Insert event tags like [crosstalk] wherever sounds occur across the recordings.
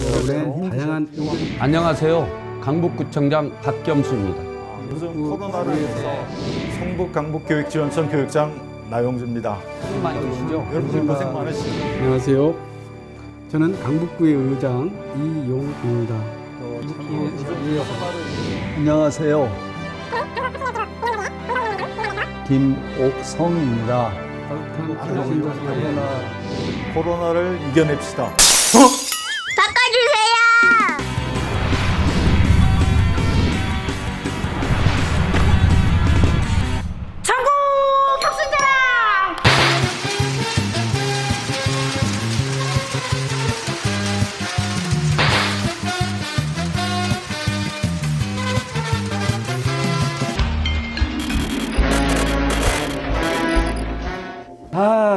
여러분의 다양한 안녕하세요. 강북구청장 박겸수입니다. 요즘 코로나로 인해서 성북 강북교육지원청 교육장 나용주입니다. 수고 많이 드시죠? 여러분들 고생 많으시죠? 안녕하세요. 저는 강북구의 의장 이용입니다. 안녕하세요. 김옥성입니다. 코로나를 이겨냅시다.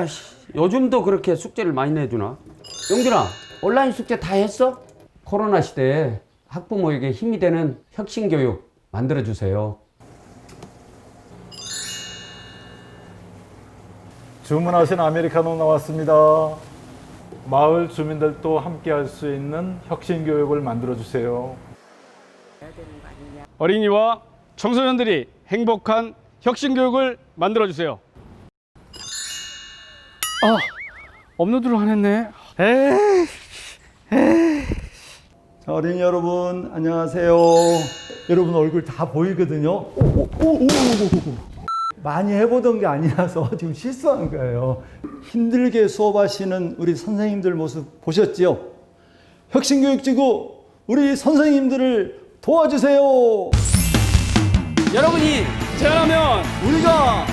아, 씨, 요즘도 그렇게 숙제를 많이 내주나? 용준아, 온라인 숙제 다 했어? 코로나 시대에 학부모에게 힘이 되는 혁신 교육 만들어 주세요. 주문하신 아메리카노 나왔습니다. 마을 주민들도 함께 할 수 있는 혁신 교육을 만들어 주세요. 어린이와 청소년들이 행복한 혁신 교육을 만들어 주세요. 아, 업로드를 안 했네. 에이. 자, 어린이 여러분, 안녕하세요. 여러분 얼굴 다 보이거든요. 오, 오, 오, 오, 오, 오. 많이 해보던 게 아니라서 [laughs] 지금 실수한 거예요. 힘들게 수업하시는 우리 선생님들 모습 보셨지요? 혁신교육지구 우리 선생님들을 도와주세요. 여러분이 제안하면 우리가